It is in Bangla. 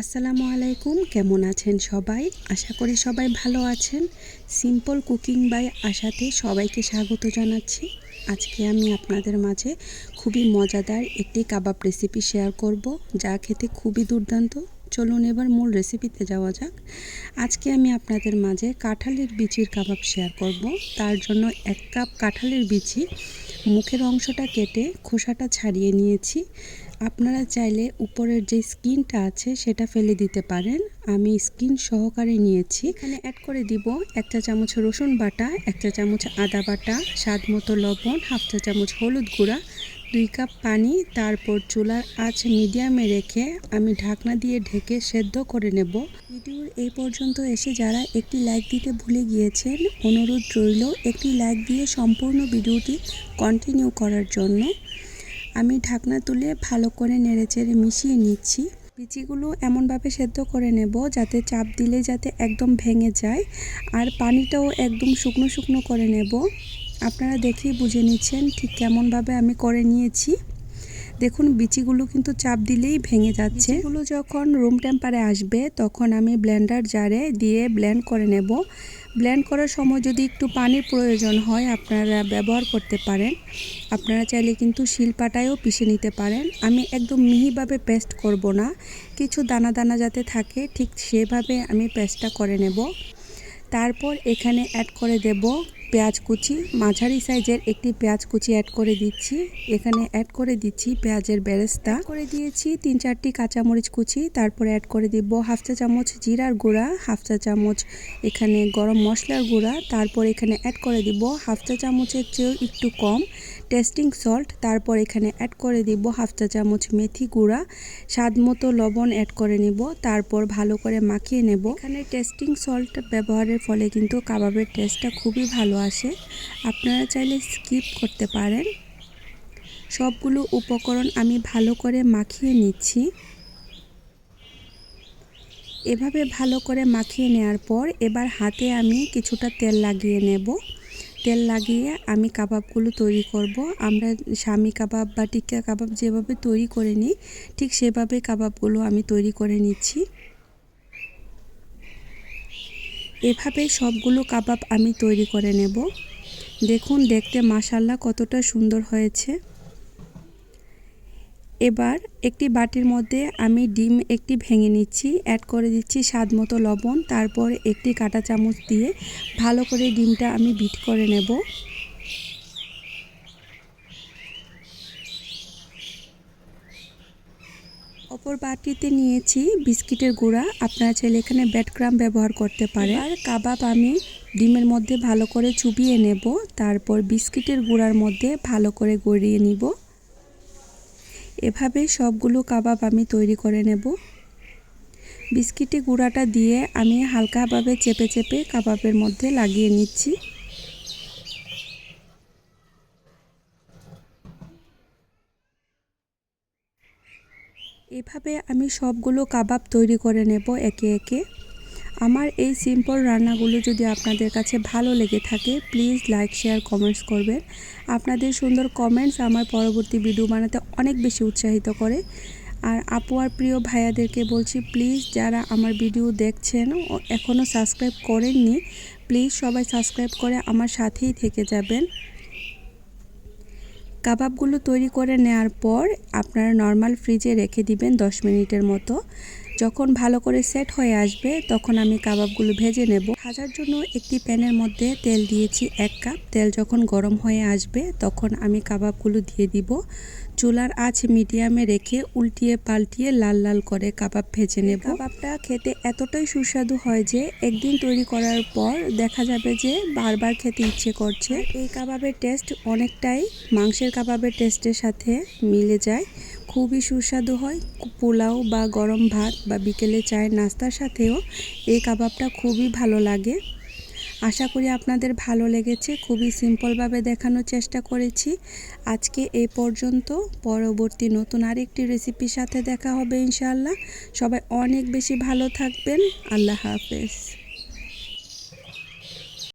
আসসালামু আলাইকুম, কেমন আছেন সবাই? আশা করি সবাই ভালো আছেন। সিম্পল কুকিং বাই আশাতে সবাইকে স্বাগত জানাচ্ছি। আজকে আমি আপনাদের মাঝে খুবই মজাদার একটি কাবাব রেসিপি শেয়ার করব, যা খেতে খুবই দুর্দান্ত। চলুন এবার মূল রেসিপিতে যাওয়া যাক। আজকে আমি আপনাদের মাঝে কাঁঠালের বিচির কাবাব শেয়ার করব। তার জন্য এক কাপ কাঁঠালের বিচি, মুখের অংশটা কেটে খোসাটা ছাড়িয়ে নিয়েছি। আপনারা চাইলে উপরের যে স্কিনটা আছে সেটা ফেলে দিতে পারেন। আমি স্কিন সহকারে নিয়েছি। এখানে অ্যাড করে দিব এক চা চামচ রসুন বাটা, এক চা চামচ আদা বাটা, স্বাদ মতো লবণ, হাফ চা চামচ হলুদ গুঁড়া দুই কাপ পানি, তারপর চুলার আঁচ মিডিয়ামে রেখে আমি ঢাকনা দিয়ে ঢেকে সেদ্ধ করে নেব। ভিডিওর এই পর্যন্ত এসে যারা একটি লাইক দিতে ভুলে গিয়েছেন, অনুরোধ রইল একটি লাইক দিয়ে সম্পূর্ণ ভিডিওটি কন্টিনিউ করার জন্য। আমি ঢাকনা তুলে ভালো করে নেড়েচেড়ে মিশিয়ে নিচ্ছি। বিচিগুলো এমনভাবে সেদ্ধ করে নেব যাতে চাপ দিলে যাতে একদম ভেঙে যায়। আর পানিটাও একদম শুকনো শুকনো করে নেব। আপনারা দেখেই বুঝে নিচ্ছেন ঠিক কেমনভাবে আমি করে নিয়েছি। দেখুন, বিচিগুলো কিন্তু চাপ দিলেই ভেঙে যাচ্ছে। এগুলো যখন রুম টেম্পারে আসবে, তখন আমি ব্লেন্ডার জারে দিয়ে ব্লেন্ড করে নেব। ব্লেন্ড করার সময় যদি একটু পানির প্রয়োজন হয়, আপনারা ব্যবহার করতে পারেন। আপনারা চাইলে কিন্তু শিলপাটায়ও পিষে নিতে পারেন। আমি একদম মিহিভাবে পেস্ট করব না। কিছু দানা দানা যাতে থাকে, ঠিক সেভাবে আমি পেস্টটা করে নেব। তারপর এখানে অ্যাড করে দেব পেঁয়াজ কুচি, মাঝারি সাইজের একটি পেঁয়াজ কুচি অ্যাড করে দিচ্ছি। এখানে অ্যাড করে দিচ্ছি পেঁয়াজের বেরেস্তা। করে দিয়েছি তিন চারটি কাঁচামরিচ কুচি, তারপরে অ্যাড করে দিব হাফ চা চামচ জিরার গুঁড়া, হাফ চা চামচ এখানে গরম মশলার গুঁড়া, তারপর এখানে অ্যাড করে দিব হাফ চা চামচের চেয়েও একটু কম। টেস্টিং সল্ট, তারপর এখানে অ্যাড করে দিব হাফ চা চামচ মেথি গুঁড়া, স্বাদ মতো লবণ অ্যাড করে নিব, তারপর ভালো করে মাখিয়ে নেব। এখানে টেস্টিং সল্ট ব্যবহারের ফলে কিন্তু কাবাবের টেস্টটা খুবই ভালো আসে। আপনারা চাইলে স্কিপ করতে পারেন। সবগুলো উপকরণ আমি ভালো করে মাখিয়ে নিচ্ছি। এভাবে ভালো করে মাখিয়ে নেওয়ার পর এবার হাতে আমি কিছুটা তেল লাগিয়ে নেব। তেল লাগিয়ে আমি কাবাবগুলো তৈরি করব। আমরা স্বামী কাবাব বা টিক্কা কাবাব যেভাবে তৈরি করে নিই, ঠিক সেভাবে কাবাবগুলো আমি তৈরি করে নিচ্ছি। এভাবে সবগুলো কাবাব আমি তৈরি করে নেব। দেখুন, দেখতে মাসাল্লা কতটা সুন্দর হয়েছে। এবার একটি বাটির মধ্যে আমি ডিম একটি ভেঙে নিচ্ছি অ্যাড করে দিচ্ছি স্বাদ মতো লবণ, তারপর একটি কাটা চামচ দিয়ে ভালো করে ডিমটা আমি বিট করে নেব। অপর বাটিতে নিয়েছি বিস্কিটের গুঁড়া, আপনারা চাইলে এখানে ব্যাটক্রাম ব্যবহার করতে পারে আর কাবাব আমি ডিমের মধ্যে ভালো করে চুবিয়ে নেব, তারপর বিস্কিটের গুঁড়ার মধ্যে ভালো করে গড়িয়ে নিব। এভাবে সবগুলো কাবাব আমি তৈরি করে নেব। বিস্কিটে গুঁড়াটা দিয়ে আমি হালকাভাবে চেপে চেপে কাবাবের মধ্যে লাগিয়ে নিচ্ছি। এভাবে আমি সবগুলো কাবাব তৈরি করে নেব একে একে। আমার এই সিম্পল রান্নাগুলো যদি আপনাদের কাছে ভালো লেগে থাকে প্লিজ লাইক শেয়ার কমেন্টস করবেন। আপনাদের সুন্দর কমেন্টস আমার পরবর্তী ভিডিও বানাতে অনেক বেশি উৎসাহিত করে। আর আপু আর প্রিয় ভাইয়াদেরকে বলছি প্লিজ যারা আমার ভিডিও দেখছেন এখনও সাবস্ক্রাইব করেননি প্লিজ সবাই সাবস্ক্রাইব করে আমার সাথেই থেকে যাবেন। কাবাবগুলো তৈরি করে নেওয়ার পর আপনারা নর্মাল ফ্রিজে রেখে দিবেন দশ মিনিটের মতো। যখন ভালো করে সেট হয়ে আসবে, তখন আমি কাবাবগুলো ভেজে নেব। ভাজার জন্য একটি প্যানের মধ্যে তেল দিয়েছি এক কাপ। তেল যখন গরম হয়ে আসবে, তখন আমি কাবাবগুলো দিয়ে দিব। চুলার আঁচ মিডিয়ামে রেখে উল্টিয়ে পাল্টিয়ে লাল লাল করে কাবাব ভেজে নেব। কাবাবটা খেতে এতটাই সুস্বাদু হয় যে একদিন তৈরি করার পর দেখা যাবে যে বারবার খেতে ইচ্ছে করছে। এই কাবাবের টেস্ট অনেকটাই মাংসের কাবাবের টেস্টের সাথে মিলে যায়। খুবই সুস্বাদু হয়। পোলাও বা গরম ভাত বা বিকেলে চায়ের নাস্তার সাথেও এই কাবাবটা খুবই ভালো লাগে। আশা করি আপনাদের ভালো লেগেছে। খুবই সিম্পলভাবে দেখানোর চেষ্টা করেছি। আজকে এই পর্যন্ত। পরবর্তী নতুন আরেকটি রেসিপির সাথে দেখা হবে ইনশাআল্লাহ। সবাই অনেক বেশি ভালো থাকবেন। আল্লাহ হাফেজ।